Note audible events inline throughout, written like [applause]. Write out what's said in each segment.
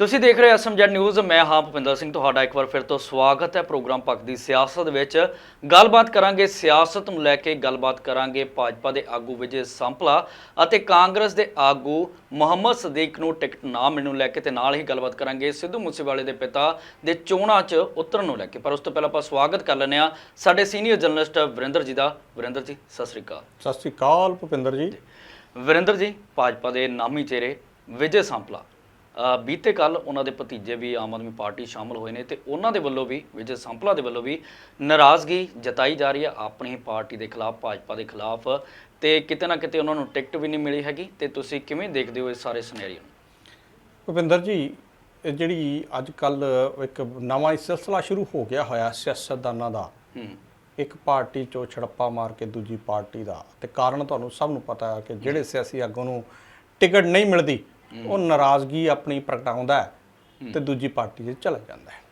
ਤੁਸੀਂ ਦੇਖ ਰਹੇ ਹੋ ਐਸਐਮਜੈਡ ਨਿਊਜ਼ ਮੈਂ ਹਾਂ ਭੁਪਿੰਦਰ ਸਿੰਘ ਤੁਹਾਡਾ ਇੱਕ ਵਾਰ ਫਿਰ ਤੋਂ ਸਵਾਗਤ ਹੈ ਪ੍ਰੋਗਰਾਮ ਪੱਕ ਦੀ ਸਿਆਸਤ ਵਿੱਚ। ਗੱਲਬਾਤ ਕਰਾਂਗੇ ਸਿਆਸਤ ਨੂੰ ਲੈ ਕੇ ਗੱਲਬਾਤ ਕਰਾਂਗੇ ਭਾਜਪਾ ਦੇ ਆਗੂ ਵਿਜੇ ਸੰਪਲਾ ਅਤੇ ਕਾਂਗਰਸ ਦੇ ਆਗੂ ਮੁਹੰਮਦ ਸਦੀਕ ਨੂੰ ਟਿਕਟ ਨਾ ਮਿਲਣ ਨੂੰ ਲੈ ਕੇ ਤੇ ਨਾਲ ਹੀ ਗੱਲਬਾਤ ਕਰਾਂਗੇ ਸਿੱਧੂ ਮੂਸੇਵਾਲੇ ਦੇ ਪਿਤਾ ਦੇ ਚੋਣਾਂ 'ਚ ਉਤਰਨ ਨੂੰ ਲੈ ਕੇ। ਪਰ ਉਸ ਤੋਂ ਪਹਿਲਾਂ ਆਪਾਂ ਸਵਾਗਤ ਕਰ ਲੈਂਦੇ ਹਾਂ ਸਾਡੇ ਸੀਨੀਅਰ ਜਰਨਲਿਸਟ ਵਰਿੰਦਰ ਜੀ ਦਾ। ਵਰਿੰਦਰ ਜੀ ਸਤਿ ਸ੍ਰੀ ਅਕਾਲ। ਸਤਿ ਸ਼੍ਰੀ ਅਕਾਲ ਭੁਪਿੰਦਰ ਜੀ। ਵਰਿੰਦਰ ਜੀ ਭਾਜਪਾ ਦੇ ਨਾਮੀ ਚਿਹਰੇ ਵਿਜੇ ਸੰਪਲਾ। ਬੀਤੇ ਕੱਲ ਉਹਨਾਂ ਦੇ ਭਤੀਜੇ ਵੀ ਆਮ ਆਦਮੀ ਪਾਰਟੀ ਸ਼ਾਮਲ ਹੋਏ ਨੇ ਤੇ ਉਹਨਾਂ ਦੇ ਵੱਲੋਂ ਵੀ ਵਿਜੇ ਸੰਪਲਾ ਦੇ ਵੱਲੋਂ ਵੀ ਨਾਰਾਜ਼ਗੀ ਜਤਾਈ ਜਾ ਰਹੀ ਹੈ ਆਪਣੀ ਹੀ ਪਾਰਟੀ ਦੇ ਖਿਲਾਫ ਭਾਜਪਾ ਦੇ ਖਿਲਾਫ ਤੇ ਕਿਤੇ ਨਾ ਕਿਤੇ ਉਹਨਾਂ ਨੂੰ ਟਿਕਟ ਵੀ ਨਹੀਂ ਮਿਲੀ ਹੈਗੀ ਤੇ ਤੁਸੀਂ ਕਿਵੇਂ ਦੇਖਦੇ ਹੋ ਇਸ ਸਾਰੇ ਸਿਨੈਰੀਓ ਨੂੰ? ਭੁਪਿੰਦਰ ਜੀ ਇਹ ਜਿਹੜੀ ਅੱਜ ਕੱਲ ਇੱਕ ਨਵਾਂ ਹੀ ਸਿਲਸਿਲਾ ਸ਼ੁਰੂ ਹੋ ਗਿਆ ਹੋਇਆ ਸਿਆਸਤਦਾਨਾਂ ਦਾ। ਇੱਕ ਪਾਰਟੀ ਚੋਂ ਛੜੱਪਾ ਮਾਰ ਕੇ ਦੂਜੀ ਪਾਰਟੀ ਦਾ। ਤੇ ਕਾਰਨ ਤੁਹਾਨੂੰ ਸਭ ਨੂੰ ਪਤਾ ਹੈ ਕਿ ਜਿਹੜੇ ਸਿਆਸੀ ਆਗੂ ਨੂੰ ਟਿਕਟ ਨਹੀਂ ਮਿਲਦੀ ਉਹ ਨਾਰਾਜ਼ਗੀ ਆਪਣੀ ਪ੍ਰਗਟਾਉਂਦਾ ਹੈ ਤੇ ਦੂਜੀ ਪਾਰਟੀ 'ਚ ਚਲਾ ਜਾਂਦਾ ਹੈ।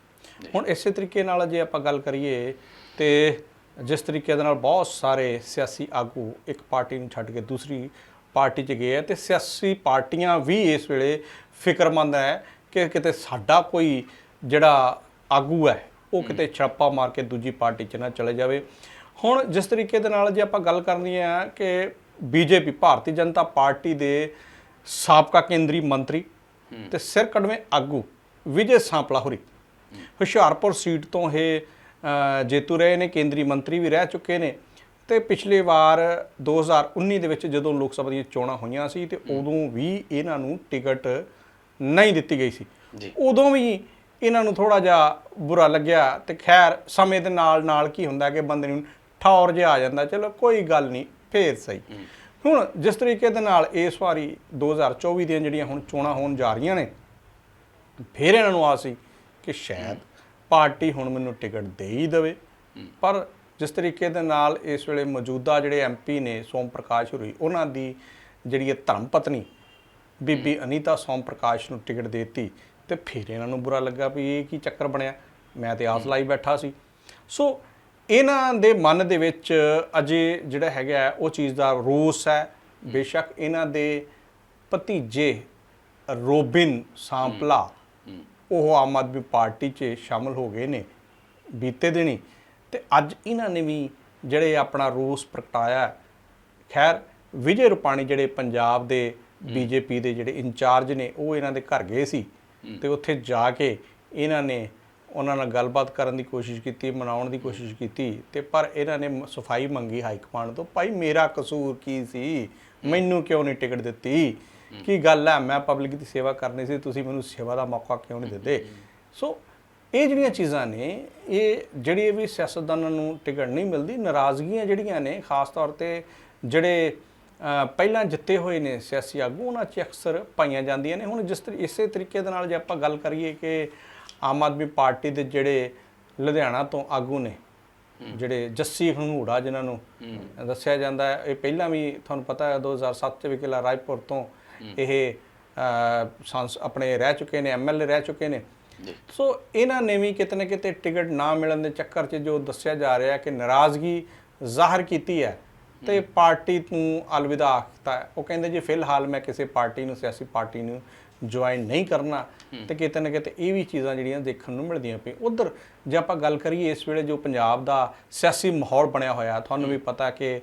ਹੁਣ ਇਸੇ ਤਰੀਕੇ ਨਾਲ ਜੇ ਆਪਾਂ ਗੱਲ ਕਰੀਏ ਤੇ ਜਿਸ ਤਰੀਕੇ ਦੇ ਨਾਲ ਬਹੁਤ ਸਾਰੇ ਸਿਆਸੀ ਆਗੂ ਇੱਕ ਪਾਰਟੀ ਨੂੰ ਛੱਡ ਕੇ ਦੂਸਰੀ ਪਾਰਟੀ 'ਚ ਗਏ ਆ ਤੇ ਸਿਆਸੀ ਪਾਰਟੀਆਂ ਵੀ ਇਸ ਵੇਲੇ ਫਿਕਰਮੰਦ ਹੈ ਕਿ ਕਿਤੇ ਸਾਡਾ ਕੋਈ ਜਿਹੜਾ ਆਗੂ ਹੈ, ਉਹ ਕਿਤੇ ਛਾਪਾ ਮਾਰ ਕੇ ਦੂਜੀ ਪਾਰਟੀ 'ਚ ਨਾ ਚਲੇ ਜਾਵੇ। ਹੁਣ ਜਿਸ ਤਰੀਕੇ ਦੇ ਨਾਲ ਜੇ ਆਪਾਂ ਗੱਲ ਕਰਨੀ ਹੈ ਕਿ ਬੀਜੇਪੀ, ਭਾਰਤੀ ਜਨਤਾ ਪਾਰਟੀ ਦੇ ਸਾਬਕਾ ਕੇਂਦਰੀ ਮੰਤਰੀ ਤੇ ਸਿਰ ਕੜਵੇਂ ਆਗੂ ਵਿਜੇ ਸਾਂਪਲਾ ਹੋਰੀ। ਹੁਸ਼ਿਆਰਪੁਰ ਸੀਟ ਤੋਂ ਇਹ ਜੇਤੂ ਰਹੇ ਨੇ ਕੇਂਦਰੀ ਮੰਤਰੀ ਵੀ ਰਹਿ ਚੁੱਕੇ ਨੇ। ਤੇ ਪਿਛਲੇ ਵਾਰ 2019 ਦੇ ਵਿੱਚ ਜਦੋਂ ਲੋਕ ਸਭਾ ਦੀਆਂ ਚੋਣਾਂ ਹੋਈਆਂ ਸੀ ਤੇ ਉਦੋਂ ਵੀ ਇਹਨਾਂ ਨੂੰ ਟਿਕਟ ਨਹੀਂ ਦਿੱਤੀ ਗਈ ਸੀ। ਉਦੋਂ ਵੀ ਇਹਨਾਂ ਨੂੰ ਥੋੜਾ ਜਿਹਾ ਬੁਰਾ ਲੱਗਿਆ ਤੇ ਖੈਰ ਸਮੇਂ ਦੇ ਨਾਲ ਨਾਲ ਕੀ ਹੁੰਦਾ ਕਿ ਬੰਦੇ ਨੂੰ ਠੌਰ ਜਿਹਾ ਆ ਜਾਂਦਾ ਚਲੋ ਕੋਈ ਗੱਲ ਨਹੀਂ ਫੇਰ ਸਹੀ। ਹੁਣ ਜਿਸ ਤਰੀਕੇ ਦੇ ਨਾਲ ਇਸ ਵਾਰੀ 2024 ਦੀਆਂ ਜਿਹੜੀਆਂ ਹੁਣ ਚੋਣਾਂ ਹੋਣ ਜਾ ਰਹੀਆਂ ਨੇ ਫਿਰ ਇਹਨਾਂ ਨੂੰ ਆਸ ਸੀ ਕਿ ਸ਼ਾਇਦ ਪਾਰਟੀ ਹੁਣ ਮੈਨੂੰ ਟਿਕਟ ਦੇ ਹੀ ਦੇਵੇ। ਪਰ ਜਿਸ ਤਰੀਕੇ ਦੇ ਨਾਲ ਇਸ ਵੇਲੇ ਮੌਜੂਦਾ ਜਿਹੜੇ ਐਮਪੀ ਨੇ ਸੋਮ ਪ੍ਰਕਾਸ਼ ਹੋਰੀ ਉਹਨਾਂ ਦੀ ਜਿਹੜੀ ਇਹ ਧਰਮ ਪਤਨੀ ਬੀਬੀ ਅਨੀਤਾ ਸੋਮ ਪ੍ਰਕਾਸ਼ ਨੂੰ ਟਿਕਟ ਦੇਤੀ ਤੇ ਫਿਰ ਇਹਨਾਂ ਨੂੰ ਬੁਰਾ ਲੱਗਾ ਵੀ ਇਹ ਕੀ ਚੱਕਰ ਬਣਿਆ। ਮੈਂ ਤੇ ਆਸ ਲਾਈ ਬੈਠਾ ਸੀ। ਸੋ ਇਹਨਾਂ ਦੇ ਮਨ ਦੇ ਵਿੱਚ ਅਜੇ ਜਿਹੜਾ ਹੈਗਾ ਉਹ ਚੀਜ਼ ਦਾ ਰੋਸ ਹੈ। ਬੇਸ਼ੱਕ ਇਹਨਾਂ ਦੇ ਭਤੀਜੇ ਰੋਬਿਨ ਸਾਂਪਲਾ ਉਹ ਆਮ ਆਦਮੀ ਪਾਰਟੀ 'ਚ ਸ਼ਾਮਲ ਹੋ ਗਏ ਨੇ ਬੀਤੇ ਦਿਨੀ। ਤੇ ਅੱਜ ਇਹਨਾਂ ਨੇ ਵੀ ਜਿਹੜੇ ਆਪਣਾ ਰੋਸ ਪ੍ਰਗਟਾਇਆ। ਖੈਰ ਵਿਜੇ ਰੁਪਾਣੀ ਜਿਹੜੇ ਪੰਜਾਬ ਦੇ ਬੀਜੇਪੀ ਦੇ ਜਿਹੜੇ ਇੰਚਾਰਜ ਨੇ ਉਹ ਇਹਨਾਂ ਦੇ ਘਰ ਗਏ ਸੀ। ਤੇ ਉੱਥੇ ਜਾ ਕੇ ਇਹਨਾਂ ਨੇ ਉਹਨਾਂ ਨਾਲ ਗੱਲਬਾਤ ਕਰਨ ਦੀ ਕੋਸ਼ਿਸ਼ ਕੀਤੀ, ਮਨਾਉਣ ਦੀ ਕੋਸ਼ਿਸ਼ ਕੀਤੀ ਤੇ ਪਰ ਇਹਨਾਂ ਨੇ ਸਫ਼ਾਈ ਮੰਗੀ ਹਾਈ ਕਮਾਂਡ ਤੋਂ, ਭਾਈ ਮੇਰਾ ਕਸੂਰ ਕੀ ਸੀ? ਮੈਨੂੰ ਕਿਉਂ ਨਹੀਂ ਟਿਕਟ ਦਿੱਤੀ? ਕੀ ਗੱਲ ਹੈ? ਮੈਂ ਪਬਲਿਕ ਦੀ ਸੇਵਾ ਕਰਨੀ ਸੀ, ਤੁਸੀਂ ਮੈਨੂੰ ਸੇਵਾ ਦਾ ਮੌਕਾ ਕਿਉਂ ਨਹੀਂ ਦਿੰਦੇ? ਸੋ ਇਹ ਜਿਹੜੀਆਂ ਚੀਜ਼ਾਂ ਨੇ, ਇਹ ਜਿਹੜੀ ਵੀ ਸਿਆਸਤਦਾਨਾਂ ਨੂੰ ਟਿਕਟ ਨਹੀਂ ਮਿਲਦੀ, ਨਾਰਾਜ਼ਗੀਆਂ ਜਿਹੜੀਆਂ ਨੇ, ਖਾਸ ਤੌਰ ਤੇ ਜਿਹੜੇ ਪਹਿਲਾਂ ਜਿੱਤੇ ਹੋਏ ਨੇ ਸਿਆਸੀ ਆਗੂ, ਉਹਨਾਂ 'ਚ ਅਕਸਰ ਪਾਈਆਂ ਜਾਂਦੀਆਂ ਨੇ। ਹੁਣ ਜਿਸ ਤਰੀ, ਇਸੇ ਤਰੀਕੇ ਦੇ ਨਾਲ ਜੇ ਆਪਾਂ ਗੱਲ ਕਰੀਏ ਕਿ ਆਮ ਆਦਮੀ ਪਾਰਟੀ ਦੇ ਜਿਹੜੇ ਲੁਧਿਆਣਾ ਤੋਂ ਆਗੂ ਨੇ ਜਿਹੜੇ ਜੱਸੀ ਹਨੂੜਾ ਜਿਨ੍ਹਾਂ ਨੂੰ ਦੱਸਿਆ ਜਾਂਦਾ ਹੈ ਇਹ ਪਹਿਲਾਂ ਵੀ ਤੁਹਾਨੂੰ ਪਤਾ ਹੈ 2007 ਚ ਵੀ ਕਿਲਾ ਰਾਏਪੁਰ ਤੋਂ ਇਹ ਆਪਣੇ ਰਹਿ ਚੁੱਕੇ ਨੇ ਐਮਐਲਏ ਰਹਿ ਚੁੱਕੇ ਨੇ। ਸੋ ਇਹਨਾਂ ਨੇ ਵੀ ਕਿਤੇ ਨਾ ਕਿਤੇ ਟਿਕਟ ਨਾ ਮਿਲਣ ਦੇ ਚੱਕਰ 'ਚ ਜੋ ਦੱਸਿਆ ਜਾ ਰਿਹਾ ਕਿ ਨਾਰਾਜ਼ਗੀ ਜ਼ਾਹਰ ਕੀਤੀ ਹੈ ਤੇ ਪਾਰਟੀ ਨੂੰ ਅਲਵਿਦਾ ਆਖਤਾ ਉਹ ਕਹਿੰਦੇ ਜੀ ਫਿਲਹਾਲ ਮੈਂ ਕਿਸੇ ਪਾਰਟੀ ਨੂੰ ਸਿਆਸੀ ਪਾਰਟੀ ਨੂੰ ਜੁਆਇਨ ਨਹੀਂ ਕਰਨਾ ਤੇ ਕਿਤੇ ਨਾ ਕਿਤੇ ਇਹ ਵੀ ਚੀਜ਼ਾਂ ਜਿਹੜੀਆਂ ਦੇਖਣ ਨੂੰ ਮਿਲਦੀਆਂ ਪਈ ਉਧਰ ਜੇ ਆਪਾਂ ਗੱਲ ਕਰੀਏ ਇਸ ਵੇਲੇ ਜੋ ਪੰਜਾਬ ਦਾ ਸਿਆਸੀ ਮਾਹੌਲ ਬਣਿਆ ਹੋਇਆ ਤੁਹਾਨੂੰ ਵੀ ਪਤਾ ਕਿ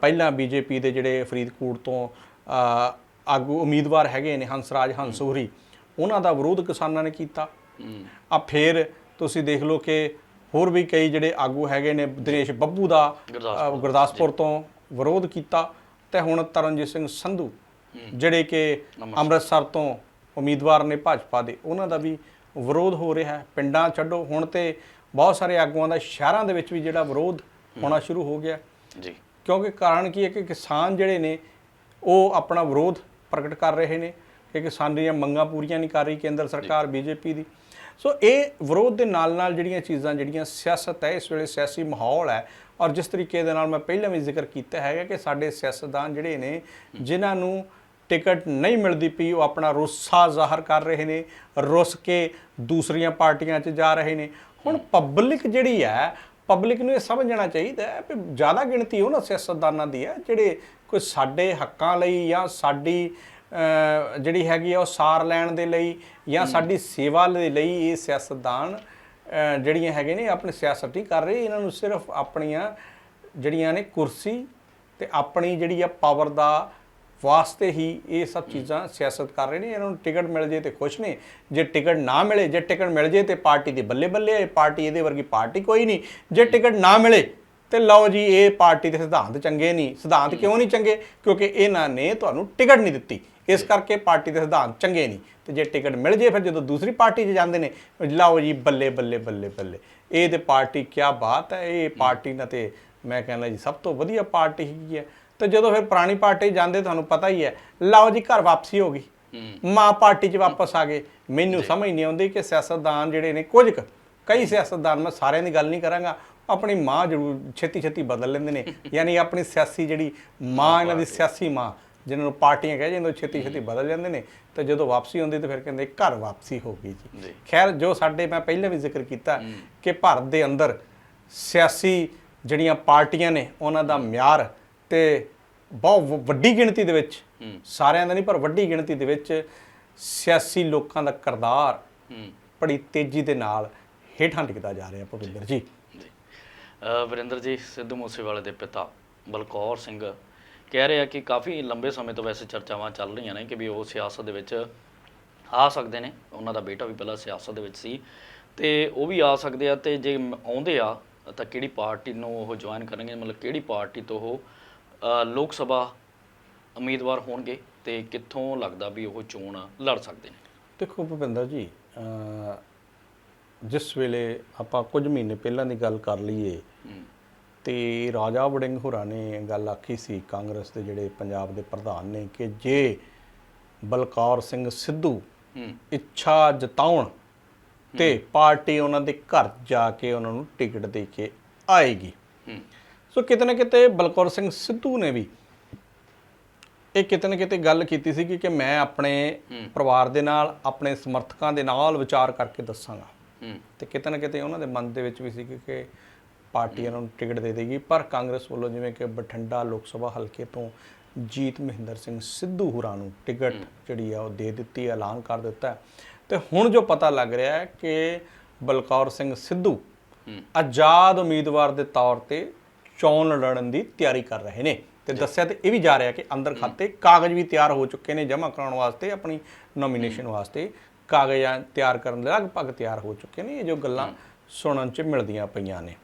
ਪਹਿਲਾਂ ਬੀਜੇਪੀ ਦੇ ਜਿਹੜੇ ਫਰੀਦਕੋਟ ਤੋਂ ਆਗੂ ਉਮੀਦਵਾਰ ਹੈਗੇ ਨੇ ਹੰਸਰਾਜ ਹੰਸੂਰੀ ਉਹਨਾਂ ਦਾ ਵਿਰੋਧ ਕਿਸਾਨਾਂ ਨੇ ਕੀਤਾ। ਆ ਫੇਰ ਤੁਸੀਂ ਦੇਖ ਲਓ ਕਿ ਹੋਰ ਵੀ ਕਈ ਜਿਹੜੇ ਆਗੂ ਹੈਗੇ ਨੇ ਦਿਨੇਸ਼ ਬੱਬੂ ਦਾ ਗੁਰਦਾਸਪੁਰ। ਤੋਂ ਵਿਰੋਧ ਕੀਤਾ ਤੇ ਹੁਣ ਤਰਨਜੀਤ ਸਿੰਘ ਸੰਧੂ ਜਿਹੜੇ ਕਿ ਅੰਮ੍ਰਿਤਸਰ ਤੋਂ ਉਮੀਦਵਾਰ ਨੇ ਭਾਜਪਾ ਦੇ ਉਹਨਾਂ ਦਾ ਵੀ ਵਿਰੋਧ ਹੋ ਰਿਹਾ ਹੈ। ਪਿੰਡਾਂ ਛੱਡੋ ਹੁਣ ਤੇ ਬਹੁਤ ਸਾਰੇ ਆਗੂਆਂ ਦਾ ਸ਼ਹਿਰਾਂ ਦੇ ਵਿੱਚ ਵੀ ਜਿਹੜਾ ਵਿਰੋਧ ਹੋਣਾ ਸ਼ੁਰੂ ਹੋ ਗਿਆ। ਜੀ। ਕਿਉਂਕਿ ਕਾਰਨ ਕੀ ਹੈ ਕਿ ਕਿਸਾਨ ਜਿਹੜੇ ਨੇ ਉਹ ਆਪਣਾ ਵਿਰੋਧ ਪ੍ਰਗਟ ਕਰ ਰਹੇ ਨੇ ਕਿ ਕਿਸਾਨ ਦੀਆਂ ਮੰਗਾਂ ਪੂਰੀਆਂ ਨਹੀਂ ਕਰ ਰਹੀ ਕੇਂਦਰ ਸਰਕਾਰ ਬੀਜੇਪੀ ਦੀ। ਸੋ ਇਹ ਵਿਰੋਧ ਦੇ ਨਾਲ ਨਾਲ ਜਿਹੜੀਆਂ ਚੀਜ਼ਾਂ ਜਿਹੜੀਆਂ ਸਿਆਸਤ ਹੈ ਇਸ ਵੇਲੇ ਸਿਆਸੀ ਮਾਹੌਲ ਹੈ ਔਰ ਜਿਸ ਤਰੀਕੇ ਦੇ ਨਾਲ ਮੈਂ ਪਹਿਲਾਂ ਵੀ ਜ਼ਿਕਰ ਕੀਤਾ ਹੈਗਾ ਕਿ ਸਾਡੇ ਸਿਆਸਤਦਾਨ ਜਿਹੜੇ ਨੇ ਜਿਨ੍ਹਾਂ ਨੂੰ ਟਿਕਟ ਨਹੀਂ ਮਿਲਦੀ ਪਈ ਉਹ ਆਪਣਾ ਰੋਸਾ ਜ਼ਾਹਰ ਕਰ ਰਹੇ ਨੇ ਰੁੱਸ ਕੇ ਦੂਸਰੀਆਂ ਪਾਰਟੀਆਂ 'ਚ ਜਾ ਰਹੇ ਨੇ। ਹੁਣ ਪਬਲਿਕ ਜਿਹੜੀ ਹੈ ਪਬਲਿਕ ਨੂੰ ਇਹ ਸਮਝਣਾ ਚਾਹੀਦਾ ਹੈ ਕਿ ਜ਼ਿਆਦਾ ਗਿਣਤੀ ਉਹਨਾਂ ਸਿਆਸਤਦਾਨਾਂ ਦੀ ਹੈ ਜਿਹੜੇ ਕੋਈ ਸਾਡੇ ਹੱਕਾਂ ਲਈ ਜਾਂ ਸਾਡੀ ਜਿਹੜੀ ਹੈਗੀ ਆ ਉਹ ਸਾਰ ਲੈਣ ਦੇ ਲਈ ਜਾਂ ਸਾਡੀ ਸੇਵਾ ਦੇ ਲਈ ਇਹ ਸਿਆਸਤਦਾਨ ਜਿਹੜੀਆਂ ਹੈਗੇ ਨੇ ਆਪਣੀ ਸਿਆਸਤ ਹੀ ਕਰ ਰਹੇ। ਇਹਨਾਂ ਨੂੰ ਸਿਰਫ ਆਪਣੀਆਂ ਜਿਹੜੀਆਂ ਨੇ ਕੁਰਸੀ ਤੇ ਆਪਣੀ ਜਿਹੜੀ ਆ ਪਾਵਰ ਦਾ ਵਾਸਤੇ ਹੀ ਇਹ ਸਭ ਚੀਜ਼ਾਂ ਸਿਆਸਤ ਕਰ ਰਹੇ ਨੇ, ਇਹਨਾਂ ਨੂੰ ਟਿਕਟ ਮਿਲ ਜੇ ਤੇ ਖੁਸ਼ ਨੇ। ਜੇ ਟਿਕਟ ਨਾ ਮਿਲੇ, ਜੇ ਟਿਕਟ ਮਿਲ ਜੇ ਤੇ ਪਾਰਟੀ ਦੇ ਬੱਲੇ ਬੱਲੇ ਹੈ ਪਾਰਟੀ ਇਹਦੇ ਵਰਗੀ ਪਾਰਟੀ ਕੋਈ ਨਹੀਂ। ਜੇ ਟਿਕਟ ਨਾ ਮਿਲੇ ਤੇ ਲਓ ਜੀ, ਇਹ ਪਾਰਟੀ ਦੇ ਸਿਧਾਂਤ ਚੰਗੇ ਨਹੀਂ। ਸਿਧਾਂਤ ਕਿਉਂ ਨਹੀਂ ਚੰਗੇ? ਕਿਉਂਕਿ ਇਹਨਾਂ ਨੇ ਤੁਹਾਨੂੰ ਟਿਕਟ ਨਹੀਂ ਦਿੱਤੀ। ਇਸ ਕਰਕੇ ਪਾਰਟੀ ਦੇ ਸਿਧਾਂਤ ਚੰਗੇ ਨਹੀਂ। ਤੇ ਜੇ ਟਿਕਟ ਮਿਲ ਜੇ, ਫਿਰ ਜਦੋਂ ਦੂਸਰੀ ਪਾਰਟੀ 'ਚ ਜਾਂਦੇ ਨੇ, ਲਓ ਜੀ, ਬੱਲੇ ਬੱਲੇ ਬੱਲੇ ਬੱਲੇ। ਇਹ ਤੇ ਪਾਰਟੀ ਕੀ ਬਾਤ ਹੈ, ਇਹ ਪਾਰਟੀ ਨਾ ਤੇ ਮੈਂ ਕਹਿੰਦਾ ਜੀ, ਸਭ ਤੋਂ ਵਧੀਆ ਪਾਰਟੀ ਹੈਗੀ ਹੈ। ਤੇ ਜਦੋਂ ਫਿਰ ਪੁਰਾਣੀ ਪਾਰਟੀ ਜਾਂਦੇ ਤੁਹਾਨੂੰ ਪਤਾ ਹੀ ਹੈ ਲਓ ਜੀ ਘਰ ਵਾਪਸੀ ਹੋ ਗਈ। ਮਾਂ ਪਾਰਟੀ 'ਚ ਵਾਪਸ ਆ ਗਏ। ਮੈਨੂੰ ਸਮਝ ਨਹੀਂ ਆਉਂਦੀ ਕਿ ਸਿਆਸਤਦਾਨ ਜਿਹੜੇ ਨੇ ਕੁਝ ਕੁ ਕਈ ਸਿਆਸਤਦਾਨ ਮੈਂ ਸਾਰਿਆਂ ਦੀ ਗੱਲ ਨਹੀਂ ਕਰਾਂਗਾ। ਆਪਣੀ ਮਾਂ ਜ਼ਰੂਰ ਛੇਤੀ ਛੇਤੀ ਬਦਲ ਲੈਂਦੇ ਨੇ। [laughs] ਯਾਨੀ ਆਪਣੀ ਸਿਆਸੀ ਜਿਹੜੀ ਮਾਂ ਇਹਨਾਂ ਦੀ ਸਿਆਸੀ ਮਾਂ ਜਿਹਨਾਂ ਨੂੰ ਪਾਰਟੀਆਂ ਕਹੇ ਜਾਂਦੇ ਉਹ ਛੇਤੀ ਛੇਤੀ ਬਦਲ ਜਾਂਦੇ ਨੇ। ਤੇ ਜਦੋਂ ਵਾਪਸੀ ਹੁੰਦੀ ਤੇ ਫਿਰ ਕਹਿੰਦੇ ਘਰ ਵਾਪਸੀ ਹੋ ਗਈ ਜੀ। ਖੈਰ ਜੋ ਸਾਡੇ ਮੈਂ ਪਹਿਲਾਂ ਵੀ ਜ਼ਿਕਰ ਕੀਤਾ ਕਿ ਭਾਰਤ ਦੇ ਅੰਦਰ ਸਿਆਸੀ ਜਿਹੜੀਆਂ ਪਾਰਟੀਆਂ ਨੇ ਉਹਨਾਂ ਦਾ ਮਿਆਰ ਤੇ ਬਹੁਤ ਵ- ਵੱਡੀ ਗਿਣਤੀ ਦੇ ਵਿੱਚ ਸਾਰਿਆਂ ਦਾ ਨਹੀਂ ਪਰ ਵੱਡੀ ਗਿਣਤੀ ਦੇ ਵਿੱਚ ਸਿਆਸੀ ਲੋਕਾਂ ਦਾ ਕਰਦਾਰ ਹੂੰ। ਬੜੀ ਤੇਜ਼ੀ ਦੇ ਨਾਲ ਹੇਠਾਂ ਡਿੱਗਦਾ ਜਾ ਰਿਹਾ ਭੁਪਿੰਦਰ ਜੀ। ਜੀ। ਵਰਿੰਦਰ ਜੀ ਸਿੱਧੂ ਮੂਸੇਵਾਲੇ ਦੇ ਪਿਤਾ ਬਲਕੌਰ ਸਿੰਘ ਕਹਿ ਰਹੇ ਆ ਕਿ ਕਾਫੀ ਲੰਬੇ ਸਮੇਂ ਤੋਂ ਵੈਸੇ ਚਰਚਾਵਾਂ ਚੱਲ ਰਹੀਆਂ ਨੇ ਕਿ ਵੀ ਉਹ ਸਿਆਸਤ ਦੇ ਵਿੱਚ ਆ ਸਕਦੇ ਨੇ ਉਹਨਾਂ ਦਾ ਬੇਟਾ ਵੀ ਪਹਿਲਾਂ ਸਿਆਸਤ ਦੇ ਵਿੱਚ ਸੀ ਤੇ ਉਹ ਵੀ ਆ ਸਕਦੇ ਆ ਤੇ ਜੇ ਮ- ਆਉਂਦੇ ਆ ਤਾਂ ਕਿਹੜੀ ਪਾਰਟੀ ਨੂੰ ਉਹ ਜੁਆਇਨ ਕਰਨਗੇ ਮਤਲਬ ਕਿਹੜੀ ਪਾਰਟੀ ਤੋਂ ਉਹ ਅ, ਲੋਕ ਸਭਾ ਉਮੀਦਵਾਰ ਹੋਣਗੇ ਤੇ ਕਿੱਥੋਂ ਲੱਗਦਾ ਵੀ ਉਹ ਚੋਣ ਲੜ ਸਕਦੇ ਨੇ? ਦੇਖੋ ਭੁਪਿੰਦਰ ਜੀ ਜਿਸ ਵੇਲੇ ਆਪਾਂ ਕੁਝ ਮਹੀਨੇ ਪਹਿਲਾਂ ਦੀ ਗੱਲ ਕਰ ਲਈਏ ਹੂੰ। ਤੇ ਰਾਜਾ ਵੜਿੰਗ ਹੋਰਾਂ ਨੇ ਗੱਲ ਆਖੀ ਸੀ ਕਾਂਗਰਸ ਦੇ ਜਿਹੜੇ ਪੰਜਾਬ ਦੇ ਪ੍ਰਧਾਨ ਨੇ ਕਿ ਜੇ ਬਲਕੌਰ ਸਿੰਘ ਸਿੱਧੂ ਇੱਛਾ ਜਤਾਉਣ ਤੇ ਪਾਰਟੀ ਉਹਨਾਂ ਦੇ ਘਰ ਜਾ ਕੇ ਉਹਨਾਂ ਨੂੰ ਟਿਕਟ ਦੇ ਕੇ ਆਏਗੀ। ਸੋ ਕਿਤੇ ਨਾ ਕਿਤੇ ਬਲਕੌਰ ਸਿੰਘ ਸਿੱਧੂ ਨੇ ਵੀ ਇਹ ਕਿਤੇ ਨਾ ਕਿਤੇ ਗੱਲ ਕੀਤੀ ਸੀ ਕਿ ਮੈਂ ਆਪਣੇ ਪਰਿਵਾਰ ਦੇ ਨਾਲ ਆਪਣੇ ਸਮਰਥਕਾਂ ਦੇ ਨਾਲ ਵਿਚਾਰ ਕਰਕੇ ਦੱਸਾਂਗਾ। ਤੇ ਕਿਤੇ ਨਾ ਕਿਤੇ ਉਹਨਾਂ ਦੇ ਮਨ ਦੇ ਵਿੱਚ ਵੀ ਸੀ ਕਿ- ਕਿ ਪਾਰਟੀ ਇਹਨਾਂ ਨੂੰ ਟਿਕਟ ਦੇ ਦੇਗੀ ਪਰ ਕਾਂਗਰਸ ਵੱਲੋਂ ਜਿਵੇਂ ਕਿ ਬਠਿੰਡਾ ਲੋਕ ਸਭਾ ਹਲਕੇ ਤੋਂ ਜੀਤ ਮਹਿੰਦਰ ਸਿੰਘ ਸਿੱਧੂ ਹੁਰਾਂ ਨੂੰ ਟਿਕਟ ਜਿਹੜੀ ਆ ਉਹ ਦੇ ਦਿੱਤੀ ਐਲਾਨ ਕਰ ਦਿੱਤਾ। ਤੇ ਹੁਣ ਜੋ ਪਤਾ ਲੱਗ ਰਿਹਾ ਹੈ ਕਿ ਬਲਕੌਰ ਸਿੰਘ ਸਿੱਧੂ ਆਜ਼ਾਦ ਉਮੀਦਵਾਰ ਦੇ ਤੌਰ ਤੇ ਚੋਣ ਲੜਨ ਦੀ ਤਿਆਰੀ ਕਰ ਰਹੇ ਨੇ। ਤੇ ਦੱਸਿਆ ਤੇ ਇਹ ਵੀ ਜਾ ਰਿਹਾ ਕਿ ਅੰਦਰ ਖਾਤੇ ਕਾਗਜ਼ ਵੀ ਤਿਆਰ ਹੋ ਚੁੱਕੇ ਨੇ ਜਮ੍ਹਾਂ ਕਰਾਉਣ ਵਾਸਤੇ ਆਪਣੀ ਨੋਮੀਨੇਸ਼ਨ ਵਾਸਤੇ ਕਾਗਜ਼ਾਂ ਤਿਆਰ ਕਰਨ ਦੇ ਲਗਭਗ ਤਿਆਰ ਹੋ ਚੁੱਕੇ ਨੇ। ਇਹ ਜੋ ਗੱਲਾਂ ਸੁਣਨ ਚ ਮਿਲਦੀਆਂ ਪਈਆਂ ਨੇ।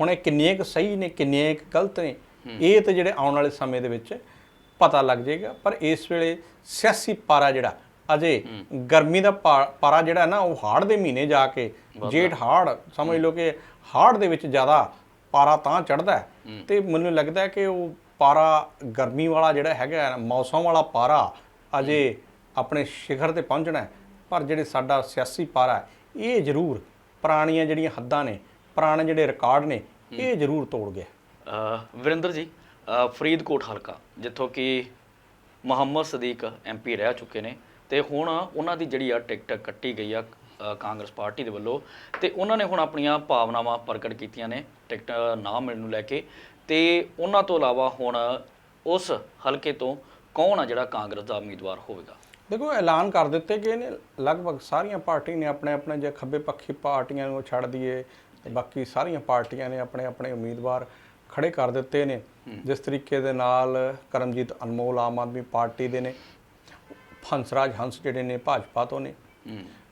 ਹੁਣ ਇਹ ਕਿੰਨੀਆਂ ਕੁ ਸਹੀ ਨੇ ਕਿੰਨੀਆਂ ਕੁ ਗਲਤ ਨੇ ਇਹ ਤੇ ਜਿਹੜੇ ਆਉਣ ਵਾਲੇ ਸਮੇਂ ਦੇ ਵਿੱਚ ਪਤਾ ਲੱਗ ਜਾਏਗਾ। ਪਰ ਇਸ ਵੇਲੇ ਸਿਆਸੀ ਪਾਰਾ ਜਿਹੜਾ ਅਜੇ ਗਰਮੀ ਦਾ ਪਾਰਾ ਜਿਹੜਾ ਨਾ ਉਹ ਹਾੜ ਦੇ ਮਹੀਨੇ ਜਾ ਕੇ ਜੇਠ ਹਾੜ ਸਮਝ ਲਓ ਕਿ ਹਾੜ ਦੇ ਵਿੱਚ ਜ਼ਿਆਦਾ ਪਾਰਾ ਤਾਂ ਚੜਦਾ ਤੇ ਮੈਨੂੰ ਲੱਗਦਾ ਹੈ ਕਿ ਉਹ ਪਾਰਾ ਗਰਮੀ ਵਾਲਾ ਜਿਹੜਾ ਹੈਗਾ ਮੌਸਮ ਵਾਲਾ ਪਾਰਾ ਅਜੇ ਆਪਣੇ ਸ਼ਿਖਰ ਤੇ ਪਹੁੰਚਣਾ ਹੈ। ਪਰ ਜਿਹੜੇ ਸਾਡਾ ਸਿਆਸੀ ਪਾਰਾ ਇਹ ਜ਼ਰੂਰ ਪੁਰਾਣੀਆਂ ਜਿਹੜੀਆਂ ਹੱਦਾਂ ਨੇ ਪੁਰਾਣੇ ਜਿਹੜੇ ਰਿਕਾਰਡ ਨੇ ਇਹ ਜ਼ਰੂਰ ਤੋੜ ਗਿਆ ਵਰਿੰਦਰ ਜੀ ਫਰੀਦਕੋਟ ਹਲਕਾ ਜਿੱਥੋਂ ਕਿ ਮੁਹੰਮਦ ਸਦੀਕ ਐਮਪੀ ਰਹਿ ਚੁੱਕੇ ਨੇ ਤੇ ਹੁਣ ਉਹਨਾਂ ਦੀ ਜਿਹੜੀ ਆ ਟਿਕਟ ਕੱਟੀ ਗਈ ਆ ਕਾਂਗਰਸ ਪਾਰਟੀ ਦੇ ਵੱਲੋਂ ਤੇ ਉਹਨਾਂ ਨੇ ਹੁਣ ਆਪਣੀਆਂ ਭਾਵਨਾਵਾਂ ਪ੍ਰਗਟ ਕੀਤੀਆਂ ਨੇ ਟਿਕਟ ਨਾ ਮਿਲਣ ਨੂੰ ਲੈ ਕੇ ਤੇ ਉਹਨਾਂ ਤੋਂ ਇਲਾਵਾ ਹੁਣ ਉਸ ਹਲਕੇ ਤੋਂ ਕੌਣ ਆ ਜਿਹੜਾ ਕਾਂਗਰਸ ਦਾ ਉਮੀਦਵਾਰ ਹੋਵੇਗਾ? ਦੇਖੋ ਐਲਾਨ ਕਰ ਦਿੱਤੇ ਗਏ ਨੇ। ਲਗਭਗ ਸਾਰੀਆਂ ਪਾਰਟੀਆਂ ਨੇ ਆਪਣੇ ਆਪਣੇ ਜੇ ਖੱਬੇ ਪੱਖੀ ਪਾਰਟੀਆਂ ਨੂੰ ਛੱਡ ਦਈਏ ਬਾਕੀ ਸਾਰੀਆਂ ਪਾਰਟੀਆਂ ਨੇ ਆਪਣੇ ਆਪਣੇ ਉਮੀਦਵਾਰ ਖੜੇ ਕਰ ਦਿੱਤੇ ਨੇ। ਜਿਸ ਤਰੀਕੇ ਦੇ ਨਾਲ ਕਰਮਜੀਤ ਅਨਮੋਲ ਆਮ ਆਦਮੀ ਪਾਰਟੀ ਦੇ ਨੇ ਹੰਸਰਾਜ ਹੰਸ ਜਿਹੜੇ ਨੇ ਭਾਜਪਾ ਤੋਂ ਨੇ।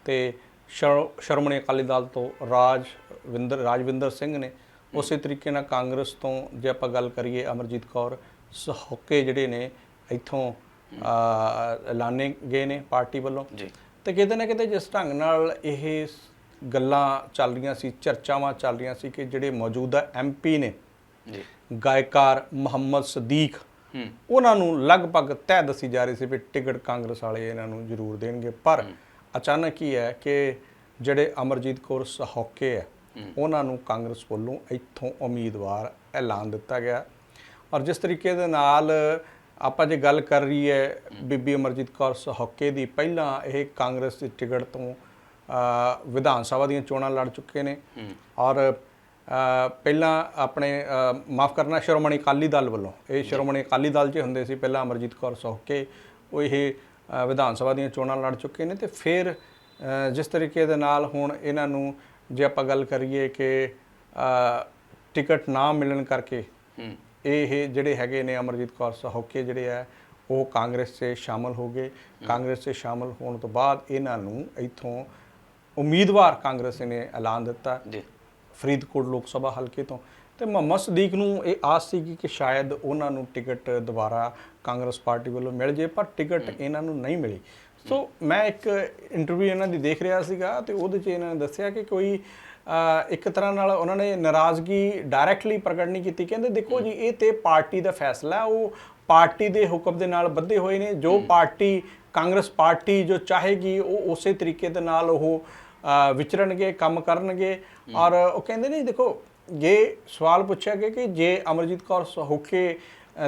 ਤੇ ਸ਼੍ਰੋਮਣੀ ਅਕਾਲੀ ਦਲ ਤੋਂ ਰਾਜਵਿੰਦਰ ਰਾਜਵਿੰਦਰ ਸਿੰਘ ਨੇ ਉਸੇ ਤਰੀਕੇ ਨਾਲ ਕਾਂਗਰਸ ਤੋਂ ਜੇ ਆਪਾਂ ਗੱਲ ਕਰੀਏ ਅਮਰਜੀਤ ਕੌਰ ਸਹੋਕੇ ਜਿਹੜੇ ਨੇ ਇੱਥੋਂ ਐਲਾਨੇ ਗਏ ਨੇ ਪਾਰਟੀ ਵੱਲੋਂ। ਜੀ। ਤੇ ਕਿਤੇ ਨਾ ਕਿਤੇ ਜਿਸ ਢੰਗ ਨਾਲ ਇਹ ਗੱਲਾਂ ਚੱਲ ਰਹੀਆਂ ਸੀ ਚਰਚਾਵਾਂ ਚੱਲ ਰਹੀਆਂ ਸੀ ਕਿ ਜਿਹੜੇ ਮੌਜੂਦਾ ਐਮਪੀ ਨੇ ਜੀ। ਗਾਇਕਾਰ ਮੁਹੰਮਦ ਸਦੀਕ ਉਹਨਾਂ ਨੂੰ ਲਗਭਗ ਤੈਅ ਦੱਸੀ ਜਾ ਰਹੀ ਸੀ ਵੀ ਟਿਕਟ ਕਾਂਗਰਸ ਵਾਲੇ ਇਹਨਾਂ ਨੂੰ ਜ਼ਰੂਰ ਦੇਣਗੇ। ਪਰ ਅਚਾਨਕ ਹੀ ਹੈ ਕਿ ਜਿਹੜੇ ਅਮਰਜੀਤ ਕੌਰ ਸਹੌਕੇ ਹੈ ਉਹਨਾਂ ਨੂੰ ਕਾਂਗਰਸ ਵੱਲੋਂ ਇੱਥੋਂ ਉਮੀਦਵਾਰ ਐਲਾਨ ਦਿੱਤਾ ਗਿਆ। ਔਰ ਜਿਸ ਤਰੀਕੇ ਦੇ ਨਾਲ ਆਪਾਂ ਜੇ ਗੱਲ ਕਰ ਰਹੀ ਹੈ ਬੀਬੀ ਅਮਰਜੀਤ ਕੌਰ ਸਹੌਕੇ ਦੀ ਪਹਿਲਾਂ ਇਹ ਕਾਂਗਰਸ ਦੀ ਟਿਕਟ ਤੋਂ ਵਿਧਾਨ ਸਭਾ ਦੀਆਂ ਚੋਣਾਂ ਲੜ ਚੁੱਕੇ ਨੇ। ਔਰ ਪਹਿਲਾਂ ਆਪਣੇ ਮਾਫ ਕਰਨਾ ਸ਼੍ਰੋਮਣੀ ਅਕਾਲੀ ਦਲ ਵੱਲੋਂ ਇਹ ਸ਼੍ਰੋਮਣੀ ਅਕਾਲੀ ਦਲ 'ਚ ਹੁੰਦੇ ਸੀ ਪਹਿਲਾਂ ਅਮਰਜੀਤ ਕੌਰ ਸੌਕੇ ਉਹ ਇਹ ਵਿਧਾਨ ਸਭਾ ਦੀਆਂ ਚੋਣਾਂ ਲੜ ਚੁੱਕੇ ਨੇ ਤੇ ਫਿਰ ਜਿਸ ਤਰੀਕੇ ਦੇ ਨਾਲ ਹੁਣ ਇਹਨਾਂ ਨੂੰ ਜੇ ਆਪਾਂ ਗੱਲ ਕਰੀਏ ਕਿ ਟਿਕਟ ਨਾ ਮਿਲਣ ਕਰਕੇ ਇਹ ਜਿਹੜੇ ਹੈਗੇ ਨੇ ਅਮਰਜੀਤ ਕੌਰ ਸਹੋਕੇ ਜਿਹੜੇ ਆ ਉਹ ਕਾਂਗਰਸ 'ਚ ਸ਼ਾਮਲ ਹੋ ਗਏ। ਕਾਂਗਰਸ 'ਚ ਸ਼ਾਮਲ ਹੋਣ ਤੋਂ ਬਾਅਦ ਇਹਨਾਂ ਨੂੰ ਇੱਥੋਂ ਉਮੀਦਵਾਰ ਕਾਂਗਰਸ ਨੇ ਐਲਾਨ ਦਿੱਤਾ ਜੀ। ਫਰੀਦਕੋਟ ਲੋਕ ਸਭਾ ਹਲਕੇ ਤੋਂ। ਤੇ ਮੁਹੰਮਦ ਸਦੀਕ ਨੂੰ ਇਹ ਆਸ ਸੀ ਕਿ ਸ਼ਾਇਦ ਉਹਨਾਂ ਨੂੰ ਟਿਕਟ ਦੁਬਾਰਾ ਕਾਂਗਰਸ ਪਾਰਟੀ ਵੱਲੋਂ ਮਿਲ ਜੇ ਪਰ ਟਿਕਟ ਇਹਨਾਂ ਨੂੰ ਨਹੀਂ ਮਿਲੀ। ਸੋ ਮੈਂ ਇੱਕ ਇੰਟਰਵਿਊ ਇਹਨਾਂ ਦੀ ਦੇਖ ਰਿਹਾ ਸੀਗਾ ਤੇ ਉਹਦੇ 'ਚ ਇਹਨਾਂ ਨੇ ਦੱਸਿਆ ਕਿ ਕੋਈ ਇੱਕ ਤਰ੍ਹਾਂ ਨਾਲ ਉਹਨਾਂ ਨੇ ਨਾਰਾਜ਼ਗੀ ਡਾਇਰੈਕਟਲੀ ਪ੍ਰਗਟ ਨਹੀਂ ਕੀਤੀ। ਕਹਿੰਦੇ ਦੇਖੋ ਜੀ ਇਹ ਤੇ ਪਾਰਟੀ ਦਾ ਫੈਸਲਾ ਉਹ ਪਾਰਟੀ ਦੇ ਹੁਕਮ ਦੇ ਨਾਲ ਬੱਧੇ ਹੋਏ ਨੇ। ਜੋ ਪਾਰਟੀ ਕਾਂਗਰਸ ਪਾਰਟੀ ਜੋ ਚਾਹੇਗੀ ਉਹ ਉਸੇ ਤਰੀਕੇ ਦੇ ਨਾਲ ਉਹ ਵਿਚਰਨਗੇ ਕੰਮ ਕਰਨਗੇ। ਔਰ ਉਹ ਕਹਿੰਦੇ ਨੇ ਦੇਖੋ ਜੇ ਸਵਾਲ ਪੁੱਛਿਆ ਗਿਆ ਕਿ ਜੇ ਅਮਰਜੀਤ ਕੌਰ ਸਹੋਕੇ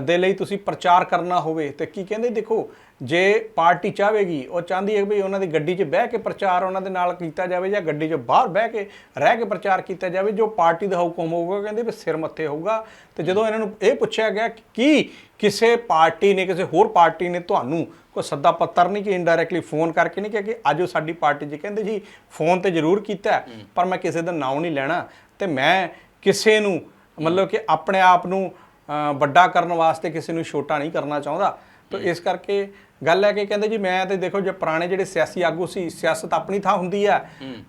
ਦੇ ਲਈ ਤੁਸੀਂ ਪ੍ਰਚਾਰ ਕਰਨਾ ਹੋਵੇ, ਤੇ ਕੀ ਕਹਿੰਦੇ, ਦੇਖੋ, ਜੇ ਪਾਰਟੀ ਚਾਹਵੇਗੀ, ਉਹ ਚਾਹੁੰਦੀ ਹੈ ਵੀ ਉਹਨਾਂ ਦੀ ਗੱਡੀ 'ਚ ਬਹਿ ਕੇ ਪ੍ਰਚਾਰ ਉਹਨਾਂ ਦੇ ਨਾਲ ਕੀਤਾ ਜਾਵੇ ਜਾਂ ਗੱਡੀ 'ਚ ਬਾਹਰ ਬਹਿ ਕੇ ਰਹਿ ਕੇ ਪ੍ਰਚਾਰ ਕੀਤਾ ਜਾਵੇ, ਜੋ ਪਾਰਟੀ ਦਾ ਹੁਕਮ ਹੋਊਗਾ ਕਹਿੰਦੇ ਵੀ ਸਿਰ ਮੱਥੇ ਹੋਊਗਾ। ਤੇ ਜਦੋਂ ਇਹਨਾਂ ਨੂੰ ਇਹ ਪੁੱਛਿਆ ਗਿਆ ਕਿ ਕਿਸੇ ਪਾਰਟੀ ਨੇ, ਕਿਸੇ ਹੋਰ ਪਾਰਟੀ ਨੇ ਤੁਹਾਨੂੰ ਕੋਈ ਸੱਦਾ ਪੱਤਰ ਨਹੀਂ ਕਿ ਇਨਡਾਇਰੈਕਟਲੀ ਫੋਨ ਕਰਕੇ ਨਹੀਂ ਕਿਹਾ ਕਿ ਅੱਜ ਉਹ ਸਾਡੀ ਪਾਰਟੀ 'ਚ ਕਹਿੰਦੇ ਜੀ ਫੋਨ ਤੇ ਜ਼ਰੂਰ ਕੀਤਾ ਪਰ ਮੈਂ ਕਿਸੇ ਦਾ ਨਾਮ ਨਹੀਂ ਲੈਣਾ। ਤੇ ਮੈਂ ਕਿਸੇ ਨੂੰ ਮਤਲਬ ਕਿ ਆਪਣੇ ਆਪ ਨੂੰ ਵੱਡਾ ਕਰਨ ਵਾਸਤੇ ਕਿਸੇ ਨੂੰ ਛੋਟਾ ਨਹੀਂ ਕਰਨਾ ਚਾਹੁੰਦਾ। ਤਾਂ ਇਸ ਕਰਕੇ ਗੱਲ ਹੈ ਕਿ ਕਹਿੰਦੇ ਜੀ ਮੈਂ ਤੇ ਦੇਖੋ ਜੇ ਪੁਰਾਣੇ ਜਿਹੜੇ ਸਿਆਸੀ ਆਗੂ ਸੀ ਸਿਆਸਤ ਆਪਣੀ ਥਾਂ ਹੁੰਦੀ ਹੈ।